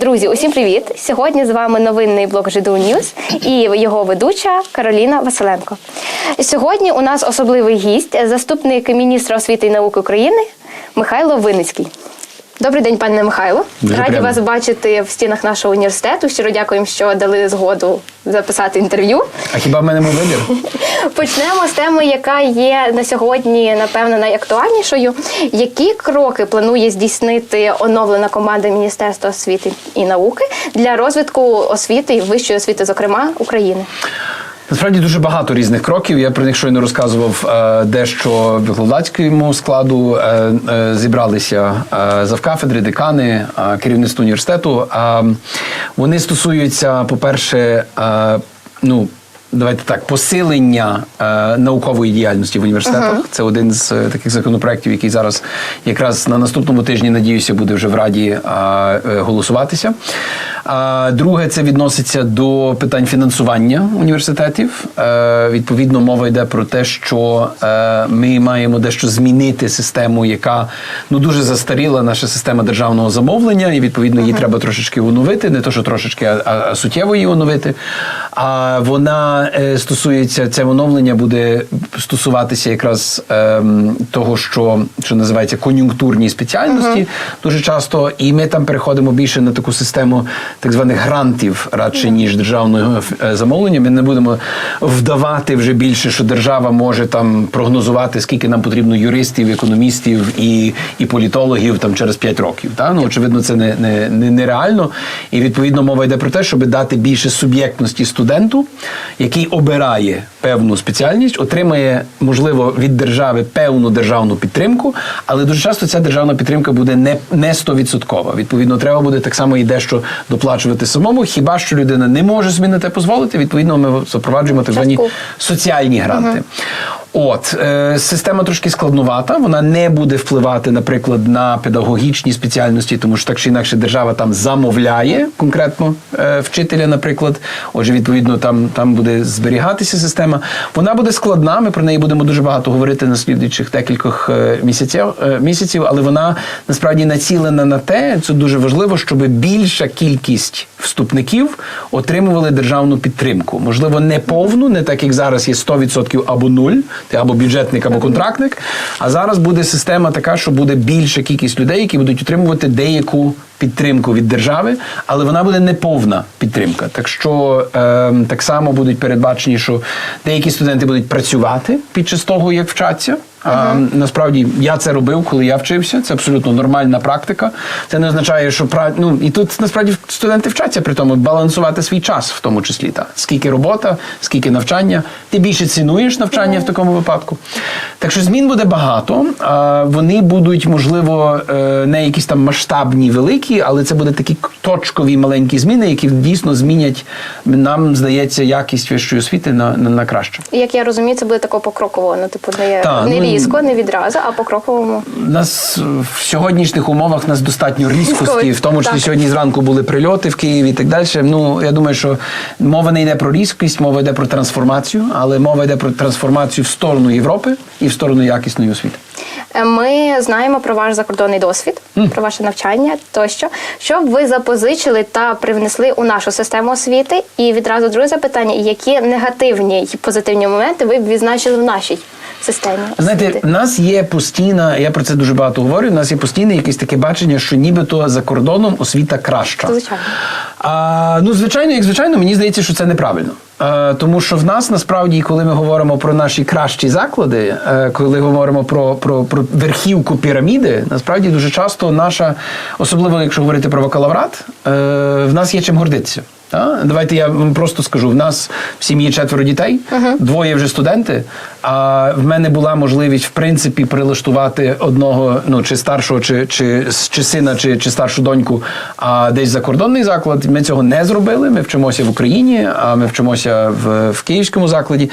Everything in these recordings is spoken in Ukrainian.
Друзі, усім привіт! Сьогодні з вами новинний блог ЖДУ Ньюз і його ведуча Кароліна Василенко. Сьогодні у нас особливий гість, заступник міністра освіти і науки України Михайло Винницький. Добрий день, пане Михайло. Дуже Раді приємно. вас бачити в стінах нашого університету. Щиро дякуємо, що дали згоду записати інтерв'ю. А хіба в мене був вибір? Почнемо з теми, яка є на сьогодні, напевно, найактуальнішою. Які кроки планує здійснити оновлена команда Міністерства освіти і науки для розвитку освіти і вищої освіти, зокрема України? Насправді дуже багато різних кроків. Я про них щойно розказував е, дещо викладацькому складу. Е, е, зібралися завкафедри, декани, керівництво університету. Вони стосуються, по-перше, е, ну. Давайте так, посилення е, наукової діяльності в університетах. Це один з е, таких законопроєктів, який зараз якраз на наступному тижні, надіюся, буде вже в Раді е, е, голосуватися. А друге, це відноситься до питань фінансування університетів. Е, відповідно, мова йде про те, що е, ми маємо дещо змінити систему, яка ну дуже застаріла, наша система державного замовлення, і відповідно її треба трошечки оновити, не то, що трошечки, а, а суттєво її оновити. А вона е, стосується це оновлення буде стосуватися якраз ем, того, що, що називається кон'юнктурні спеціальності дуже часто, і ми там переходимо більше на таку систему так званих грантів, радше ніж державного е, замовлення. Ми не будемо вдавати вже більше, що держава може там прогнозувати, скільки нам потрібно юристів, економістів і, і політологів там через 5 років. Та? Ну, очевидно, це не, не, не, нереально. І відповідно мова йде про те, щоб дати більше суб'єктності студенту, який обирає певну спеціальність, отримає, можливо, від держави певну державну підтримку, але дуже часто ця державна підтримка буде не, не 100%. Відповідно, треба буде так само і дещо доплачувати самому. Хіба що людина не може собі на те дозволити, відповідно, ми запроваджуємо так звані соціальні гранти. От е, система трошки складнувата. Вона не буде впливати, наприклад, на педагогічні спеціальності, тому що так чи інакше держава там замовляє конкретно е, вчителя, наприклад. Отже, відповідно, там, там буде зберігатися система. Вона буде складна. Ми про неї будемо дуже багато говорити на слідуючих декількох е, місяців, місяців, але вона насправді націлена на те, це дуже важливо, щоб більша кількість вступників отримували державну підтримку. Можливо, не повну, не так як зараз є 100% або 0, ти або бюджетник, або контрактник. А зараз буде система така, що буде більша кількість людей, які будуть отримувати деяку підтримку від держави, але вона буде не повна підтримка. Так що е, так само будуть передбачені, що деякі студенти будуть працювати під час того, як вчаться. А, насправді я це робив, коли я вчився. Це абсолютно нормальна практика. Це не означає, що пра... ну, і тут насправді студенти вчаться при тому балансувати свій час, в тому числі. Та. Скільки робота, скільки навчання. Ти більше цінуєш навчання в такому випадку. Так що змін буде багато. А, вони будуть, можливо, е, не якісь там масштабні, великі, але це будуть такі точкові маленькі зміни, які дійсно змінять, нам здається, якість вищої освіти на, на, на краще. Як я розумію, це буде тако покроково. Ну, типу, не, Та, не ну, різко, не відразу, а покроковому. Нас в сьогоднішніх умовах нас достатньо різкості, в тому числі так. сьогодні зранку були прильоти в Києві і так далі. Ну я думаю, що мова не йде про різкість, мова йде про трансформацію, але мова йде про трансформацію в сторону Європи і в сторону якісної освіти. Е, Ми знаємо про ваш закордонний досвід, про ваше навчання тощо. Що б ви запозичили та привнесли у нашу систему освіти? І відразу друге запитання: які негативні і позитивні моменти ви б відзначили в нашій системі освіти? Знаєте, в нас є постійна, я про це дуже багато говорю. У нас є постійне якесь таке бачення, що нібито за кордоном освіта краща. Звичайно. А, ну, звичайно, як звичайно, мені здається, що це неправильно. Тому що в нас насправді, коли ми говоримо про наші кращі заклади, е, коли говоримо про, про, про верхівку піраміди, насправді дуже часто наша, особливо якщо говорити про бакалаврат, е, в нас є чим гордитися. Давайте я вам просто скажу: в нас в сім'ї четверо дітей, двоє вже студенти. А в мене була можливість, в принципі, прилаштувати одного, ну чи старшого, чи, чи, чи сина, чи, чи старшу доньку, а десь закордонний заклад. Ми цього не зробили. Ми вчимося в Україні, а ми вчимося в, в київському закладі,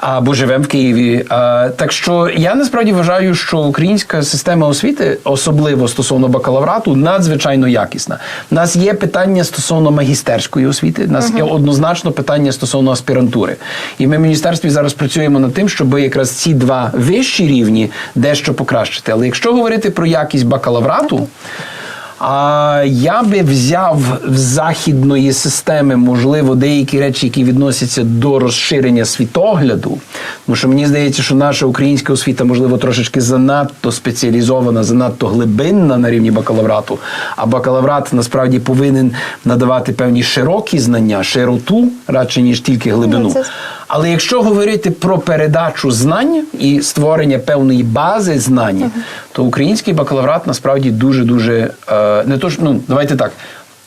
або живемо в Києві. А, так що я насправді вважаю, що українська система освіти, особливо стосовно бакалаврату, надзвичайно якісна. У нас є питання стосовно магістерської освіти. У нас є однозначно питання стосовно аспірантури. І ми в міністерстві зараз працюємо над тим, щоб якраз ці два вищі рівні дещо покращити. Але якщо говорити про якість бакалаврату. А я би взяв з західної системи, можливо, деякі речі, які відносяться до розширення світогляду. Тому що мені здається, що наша українська освіта, можливо, трошечки занадто спеціалізована, занадто глибинна на рівні бакалаврату. А бакалаврат насправді повинен надавати певні широкі знання, широту, радше ніж тільки глибину. Але якщо говорити про передачу знань і створення певної бази знань, то український бакалаврат насправді дуже дуже е, не то ж, ну давайте так.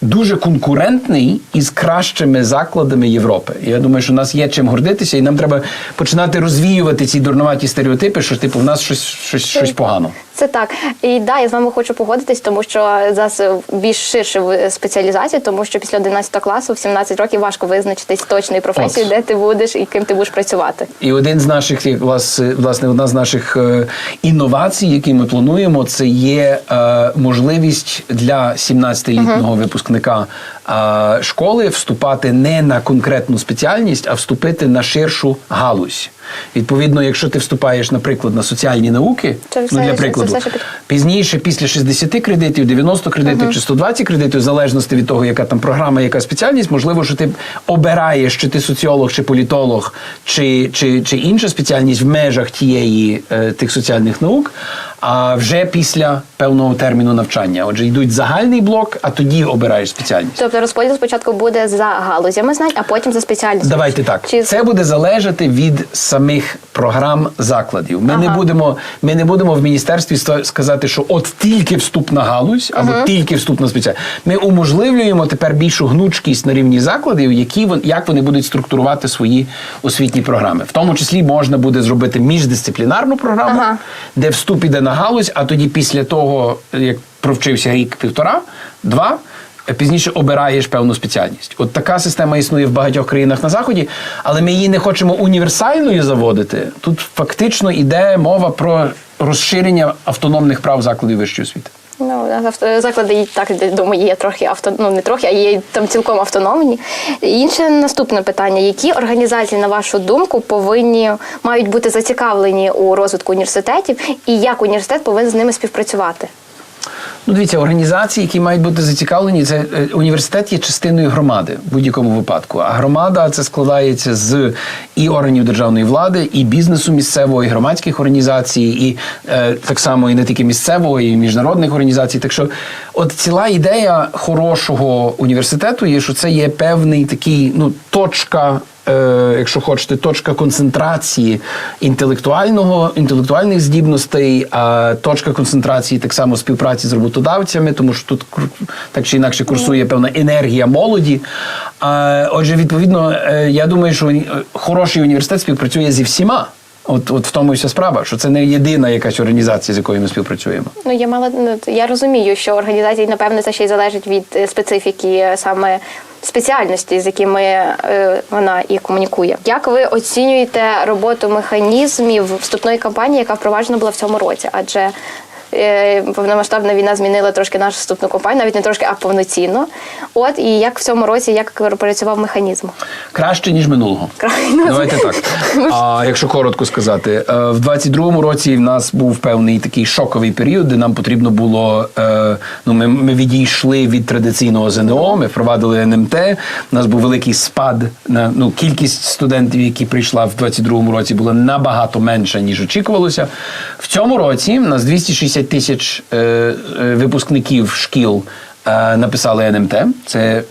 Дуже конкурентний із кращими закладами Європи. Я думаю, що у нас є чим гордитися, і нам треба починати розвіювати ці дурнуваті стереотипи, що типу в нас щось, щось, щось погано. Це так. І да, я з вами хочу погодитись, тому що зараз більш ширше в спеціалізації, тому що після 11 класу в 17 років важко визначитись точною професією, де ти будеш і ким ти будеш працювати. І один з наших, як влас- власне, одна з наших е, інновацій, які ми плануємо, це є е, можливість для 17-літнього випускника е, школи вступати не на конкретну спеціальність, а вступити на ширшу галузь. Відповідно, якщо ти вступаєш, наприклад, на соціальні науки, Це ну для прикладу, все пізніше, після 60 кредитів, 90 кредитів чи 120 кредитів, в залежності від того, яка там програма, яка спеціальність, можливо, що ти обираєш, чи ти соціолог, чи політолог, чи, чи, чи інша спеціальність в межах тієї е, тих соціальних наук, а вже після певного терміну навчання. Отже, йдуть загальний блок, а тоді обираєш спеціальність. Тобто розподіл спочатку буде за галузями знань, а потім за спеціальністю. Давайте так. Чи Це буде залежати від самих програм закладів. Ми не будемо, ми не будемо в міністерстві сказати, що от тільки вступ на галузь або тільки вступ на спеціальність. Ми уможливлюємо тепер більшу гнучкість на рівні закладів, які як вони будуть структурувати свої освітні програми. В тому числі можна буде зробити міждисциплінарну програму, Ага. де вступ іде на галузь, а тоді після того, як провчився рік-півтора, два. Пізніше обираєш певну спеціальність. От така система існує в багатьох країнах на заході, але ми її не хочемо універсальною заводити. Тут фактично йде мова про розширення автономних прав закладів вищої освіти. Ну, заклади і так думаю, є трохи авто, ну не трохи, а є там цілком автономні. Інше наступне питання: які організації, на вашу думку, повинні мають бути зацікавлені у розвитку університетів, і як університет повинен з ними співпрацювати? Ну, дивіться, організації, які мають бути зацікавлені, це е, університет є частиною громади в будь-якому випадку. А громада це складається з і органів державної влади, і бізнесу місцевого, і громадських організацій, і е, так само і не тільки місцевого, і міжнародних організацій. Так що, от ціла ідея хорошого університету є, що це є певний такий, ну, точка. Е, якщо хочете, точка концентрації інтелектуального, інтелектуальних здібностей, а точка концентрації так само співпраці з роботодавцями, тому що тут так чи інакше курсує певна енергія молоді. Отже, відповідно, е, я думаю, що е, хороший університет співпрацює зі всіма. От, от в тому і вся справа, що це не єдина якась організація, з якою ми співпрацюємо. Ну я мала ну, я розумію, що організації, напевне, це ще й залежить від специфіки саме спеціальності, з якими е, вона і комунікує. Як ви оцінюєте роботу механізмів вступної кампанії, яка впроваджена була в цьому році? Адже повномасштабна війна змінила трошки нашу вступну кампанію, навіть не трошки, а повноцінно. От і як в цьому році як працював механізм? Краще ніж минулого. Крайно. Давайте так. А якщо коротко сказати, е, в 22-му році в нас був певний такий шоковий період, де нам потрібно було. е, Ну, ми, ми відійшли від традиційного ЗНО, ми впровадили НМТ. У нас був великий спад на ну кількість студентів, які прийшла в 22-му році, була набагато менша ніж очікувалося. В цьому році у нас 260 тисяч е, е, випускників шкіл е, написали НМТ. Це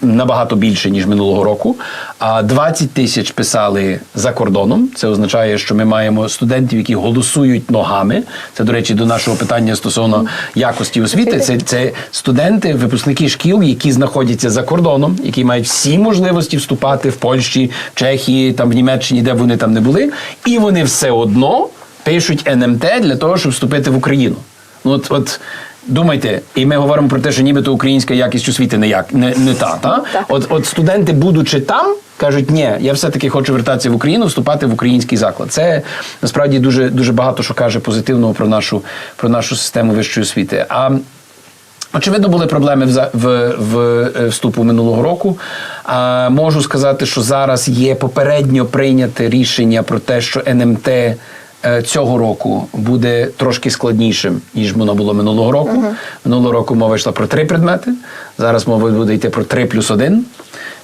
набагато більше ніж минулого року. А 20 тисяч писали за кордоном. Це означає, що ми маємо студентів, які голосують ногами. Це, до речі, до нашого питання стосовно якості освіти. Це, це студенти, випускники шкіл, які знаходяться за кордоном, які мають всі можливості вступати в Польщі, в Чехії, там в Німеччині, де вони там не були, і вони все одно пишуть НМТ для того, щоб вступити в Україну. Ну, от, от думайте, і ми говоримо про те, що нібито українська якість освіти не як не, не та. та? От, от студенти, будучи там, кажуть, ні, я все-таки хочу вертатися в Україну, вступати в український заклад. Це насправді дуже дуже багато що каже позитивного про нашу про нашу систему вищої освіти. А Очевидно, були проблеми в, в, в е, вступу минулого року. А, можу сказати, що зараз є попередньо прийняте рішення про те, що НМТ цього року буде трошки складнішим, ніж воно було минулого року. Минулого року мова йшла про три предмети. Зараз мова буде йти про три плюс один.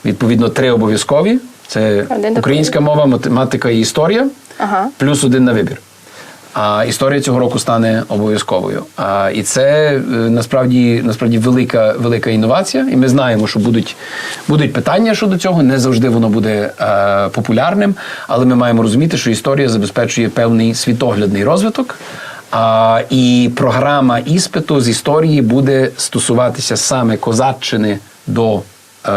Відповідно, три обов'язкові. Це українська мова, математика і історія, Ага. плюс один на вибір. А історія цього року стане обов'язковою. А, і це е, насправді насправді велика, велика інновація. І ми знаємо, що будуть, будуть питання щодо цього. Не завжди воно буде е, популярним, але ми маємо розуміти, що історія забезпечує певний світоглядний розвиток. А, і програма іспиту з історії буде стосуватися саме козаччини до е,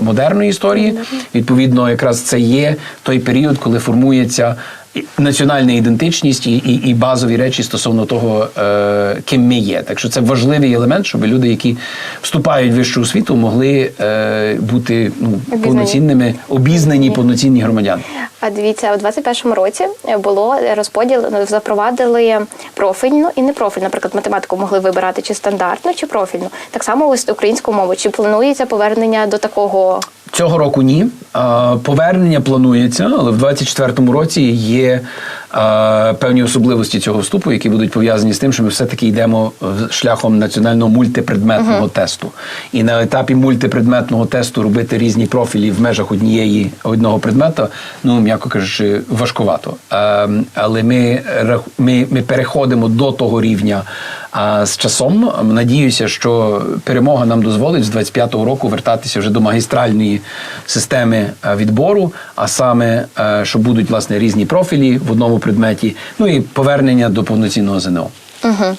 модерної історії. Відповідно, якраз це є той період, коли формується національна ідентичність і, і, і базові речі стосовно того, е, ким ми є. Так що це важливий елемент, щоб люди, які вступають в вищу освіту, могли е, бути ну, Обізнані. повноцінними, обізнані, повноцінні громадяни. А дивіться, у 21-му році було розподіл, ну, запровадили профільну і непрофільну. Наприклад, математику могли вибирати чи стандартну, чи профільну. Так само ось українську мову. Чи планується повернення до такого? Цього року ні. Повернення планується, але в 24-му році є певні особливості цього вступу, які будуть пов'язані з тим, що ми все-таки йдемо шляхом національного мультипредметного тесту. І на етапі мультипредметного тесту робити різні профілі в межах однієї одного предмета, ну м'яко кажучи, важкувато. Але ми, ми, ми переходимо до того рівня. А з часом надіюся, що перемога нам дозволить з 25-го року вертатися вже до магістральної системи е, відбору, а саме, е, що будуть власне різні профілі в одному предметі, ну і повернення до повноцінного ЗНО. Угу.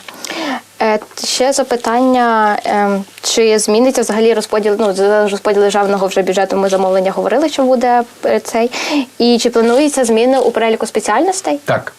Е, ще запитання, е, чи зміниться взагалі розподіл, ну, розподіл державного вже бюджету ми замовлення говорили, що буде е, цей. І чи плануються зміни у переліку спеціальностей? Так.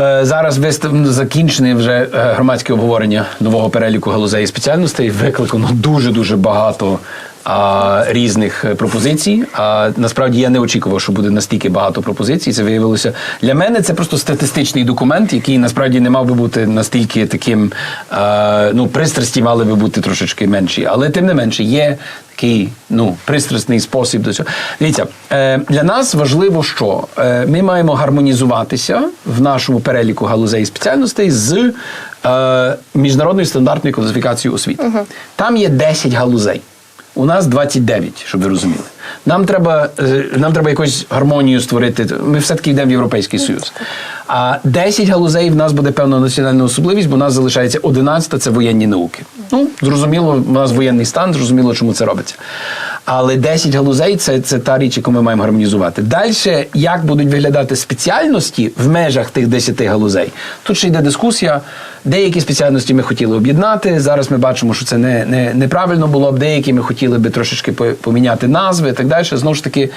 Е, Зараз вистав закінчене вже е, громадське обговорення нового переліку галузей і спеціальностей. Викликано дуже дуже багато а, різних е, пропозицій. А насправді я не очікував, що буде настільки багато пропозицій. Це виявилося для мене. Це просто статистичний документ, який насправді не мав би бути настільки таким. е, ну, пристрасті мали би бути трошечки менші, але тим не менше є такий ну пристрасний спосіб до цього. Дивіться, е, для нас важливо, що е, ми маємо гармонізуватися в нашому переліку галузей і спеціальностей з е, міжнародною стандартною класифікацією освіти. Там є 10 галузей. У нас 29, щоб ви розуміли. Нам треба, е, нам треба якусь гармонію створити. Ми все-таки йдемо в Європейський Союз. А 10 галузей в нас буде певна національна особливість, бо у нас залишається 11 це воєнні науки. Ну, зрозуміло, у нас воєнний стан, зрозуміло, чому це робиться. Але 10 галузей це, це та річ, яку ми маємо гармонізувати. Далі, як будуть виглядати спеціальності в межах тих 10 галузей, тут ще йде дискусія. Деякі спеціальності ми хотіли об'єднати. Зараз ми бачимо, що це не, не, неправильно було б. Деякі ми хотіли би трошечки поміняти назви і так далі. Знову ж таки,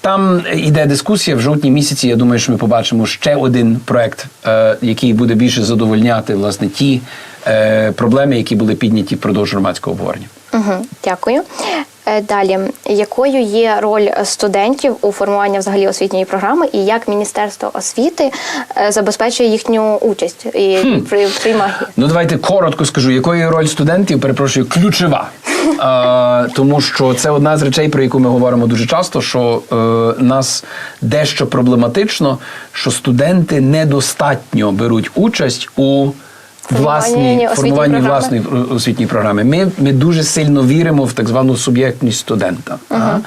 там йде дискусія в жовтні місяці. Я думаю, що ми побачимо ще один проект, е, який буде більше задовольняти власне ті е, проблеми, які були підняті впродовж громадського обговорення. Угу, дякую. Е, Далі, якою є роль студентів у формуванні взагалі освітньої програми, і як Міністерство освіти е, забезпечує їхню участь і при приймає? Ну, давайте коротко скажу, якою роль студентів, перепрошую, ключова. Е, тому що це одна з речей, про яку ми говоримо дуже часто, що е, нас дещо проблематично, що студенти недостатньо беруть участь у формуванні програми. власної е, освітньої програми. Ми, ми дуже сильно віримо в так звану суб'єктність студента. ага.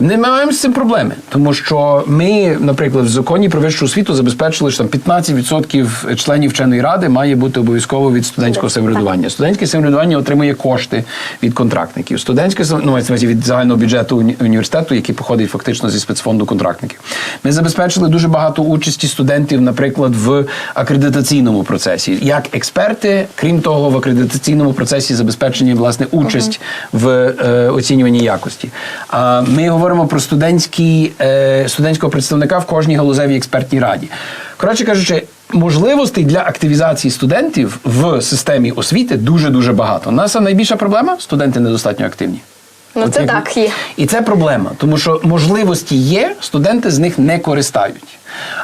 Ми маємо з цим проблеми, тому що ми, наприклад, в законі про вищу освіту забезпечили, що там 15% членів вченої ради має бути обов'язково від студентського самоврядування. Студентське самоврядування отримує кошти від контрактників. Студентське ну, від загального бюджету уні- університету, який походить фактично зі спецфонду контрактників. Ми забезпечили дуже багато участі студентів, наприклад, в акредитаційному процесі, як експерти, крім того, в акредитаційному процесі забезпечені власне участь в е, оцінюванні якості. А ми говоримо про студентський, е, студентського представника в кожній галузевій експертній раді. Коротше кажучи, можливостей для активізації студентів в системі освіти дуже дуже багато. Наша найбільша проблема студенти недостатньо активні. Ну, От це як- так, є. І це проблема, тому що можливості є, студенти з них не користають.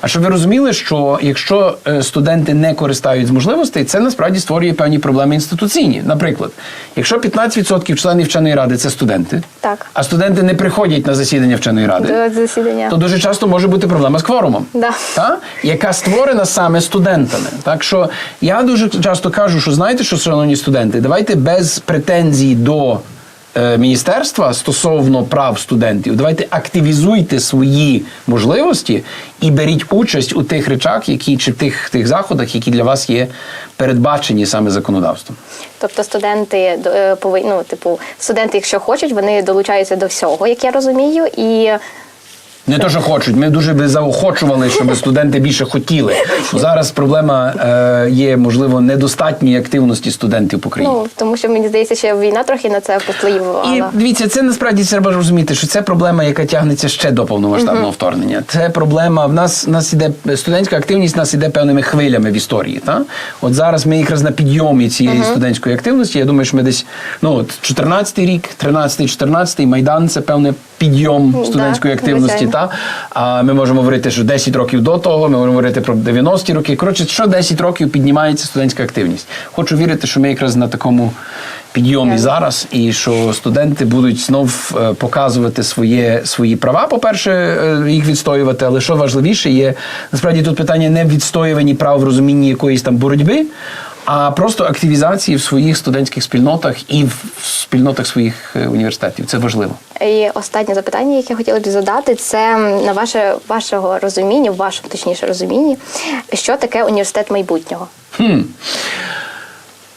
А щоб ви розуміли, що якщо е, студенти не користають з можливостей, це насправді створює певні проблеми інституційні. Наприклад, якщо 15% членів вченої ради це студенти, Так. а студенти не приходять на засідання вченої ради, До засідання. то дуже часто може бути проблема з кворумом, Да. та? яка створена саме студентами. Так що я дуже часто кажу, що знаєте, що, шановні студенти, давайте без претензій до міністерства стосовно прав студентів, давайте активізуйте свої можливості і беріть участь у тих речах, які чи тих, тих заходах, які для вас є передбачені саме законодавством. Тобто студенти е, повинні, ну, типу, студенти, якщо хочуть, вони долучаються до всього, як я розумію, і Не то, що хочуть. Ми дуже би заохочували, щоб студенти більше хотіли. Зараз проблема е, є, можливо, недостатньої активності студентів по країні. ну тому що мені здається, що війна трохи на це І дивіться, це насправді треба розуміти, що це проблема, яка тягнеться ще до повномасштабного вторгнення. Це проблема. В нас в нас іде студентська активність, в нас іде певними хвилями в історії. Та от зараз ми якраз на підйомі цієї студентської активності. Я думаю, що ми десь ну от 14-й рік, 13-й, 14-й, майдан це певне підйом Да, студентської активності. Та а ми можемо говорити, що 10 років до того, ми можемо говорити про 90-ті роки. Коротше, що 10 років піднімається студентська активність. Хочу вірити, що ми якраз на такому підйомі Я- зараз, і що студенти будуть знов е, показувати своє, свої права. По-перше, е, їх відстоювати, але що важливіше, є насправді тут питання не в відстоюванні прав в розумінні якоїсь там боротьби. А просто активізації в своїх студентських спільнотах і в спільнотах своїх е, університетів. Це важливо. І останнє запитання, яке я хотіла б задати, це на ваше вашого розуміння, в вашому точніше розумінні, що таке університет майбутнього. Хм.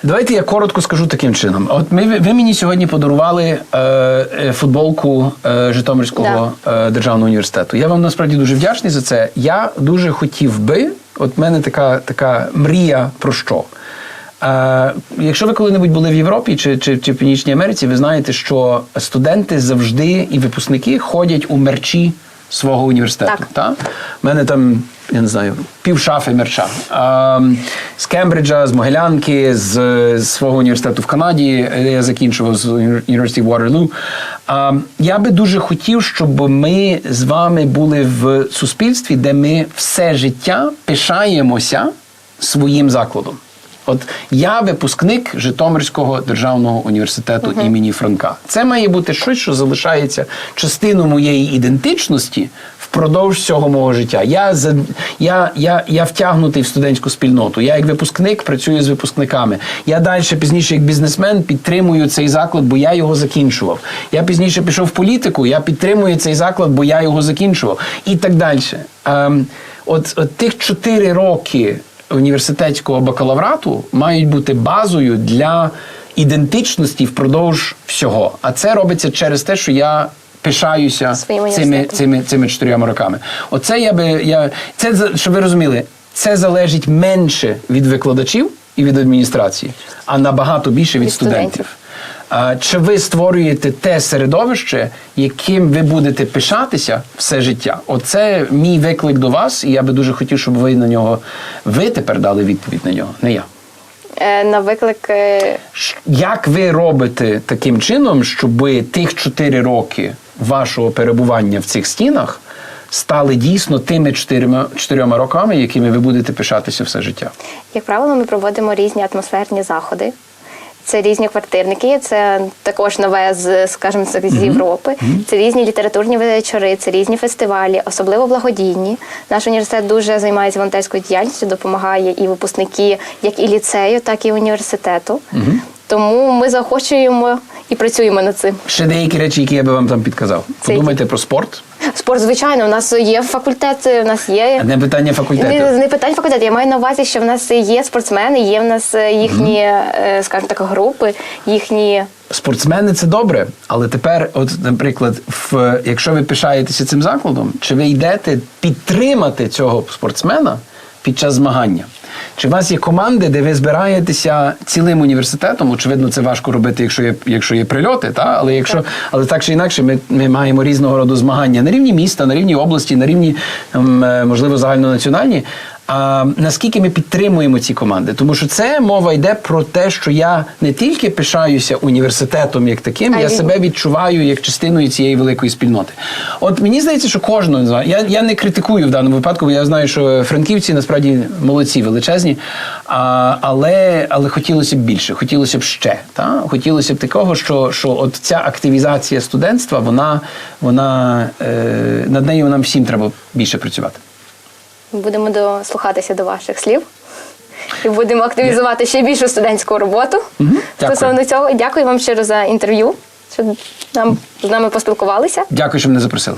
Давайте я коротко скажу таким чином. От ми, ви мені сьогодні подарували е, е, футболку е, Житомирського е, державного університету. Я вам насправді дуже вдячний за це. Я дуже хотів би, от в мене така, така мрія про що. Е, якщо ви коли-небудь були в Європі чи, чи, чи в Північній Америці, ви знаєте, що студенти завжди і випускники ходять у мерчі свого університету. Так. Та? У мене там, я не знаю, пів шафи мерча. А, з Кембриджа, з Могилянки, з, з свого університету в Канаді. е, Я закінчував з University of Waterloo. А, я би дуже хотів, щоб ми з вами були в суспільстві, де ми все життя пишаємося своїм закладом. От я випускник Житомирського державного університету імені Франка. Це має бути щось, що залишається частиною моєї ідентичності впродовж всього мого життя. Я, за- я, я, я втягнутий в студентську спільноту. Я як випускник працюю з випускниками. Я далі пізніше, як бізнесмен, підтримую цей заклад, бо я його закінчував. Я пізніше пішов в політику, я підтримую цей заклад, бо я його закінчував. І так далі. Ем, от, от тих чотири роки університетського бакалаврату мають бути базою для ідентичності впродовж всього. А це робиться через те, що я пишаюся цими, цими, цими чотирьома роками. Оце я би я це щоб ви розуміли, це залежить менше від викладачів і від адміністрації, а набагато більше від, Від студентів. студентів. Чи ви створюєте те середовище, яким ви будете пишатися все життя? Оце мій виклик до вас, і я би дуже хотів, щоб ви на нього ви тепер дали відповідь на нього, не я. Е, на виклик е, Як ви робите таким чином, щоб тих чотири роки вашого перебування в цих стінах стали дійсно тими чотирма, чотирьома роками, якими ви будете пишатися все життя? Як правило, ми проводимо різні атмосферні заходи. Це різні квартирники, це також нове з, скажімо, з Європи. Це різні літературні вечори, це різні фестивалі, особливо благодійні. Наш університет дуже займається волонтерською діяльністю, допомагає і випускники як і ліцею, так і університету. Тому ми заохочуємо і працюємо над цим. Ще деякі речі, які я би вам там підказав. Це Подумайте про спорт. Спорт, звичайно, у нас є факультет, у нас є. Не питання факультету. Не, не питань факультету. Я маю на увазі, що в нас є спортсмени, є в нас їхні, їхні, е, скажімо так, групи, їхні. Спортсмени це добре, але тепер, от, наприклад, в, якщо ви пишаєтеся цим закладом, чи ви йдете підтримати цього спортсмена під час змагання? Чи у вас є команди, де ви збираєтеся цілим університетом? Очевидно, це важко робити, якщо є, якщо є прильоти, та? але якщо але так чи інакше, ми, ми маємо різного роду змагання на рівні міста, на рівні області, на рівні ем, е, можливо загальнонаціональні. А, наскільки ми підтримуємо ці команди? Тому що це мова йде про те, що я не тільки пишаюся університетом як таким, А я й- себе відчуваю як частиною цієї великої спільноти. От мені здається, що кожного я, я не критикую в даному випадку, бо я знаю, що франківці насправді молодці, величезні, а, але, але хотілося б більше, хотілося б ще. Та? Хотілося б такого, що, що от ця активізація студентства, вона, вона е, над нею нам всім треба більше працювати. Будемо дослухатися до ваших слів. І будемо активізувати ще більшу студентську роботу Угу, стосовно цього. Дякую вам щиро за інтерв'ю, що нам з нами поспілкувалися. Дякую, що мене запросили.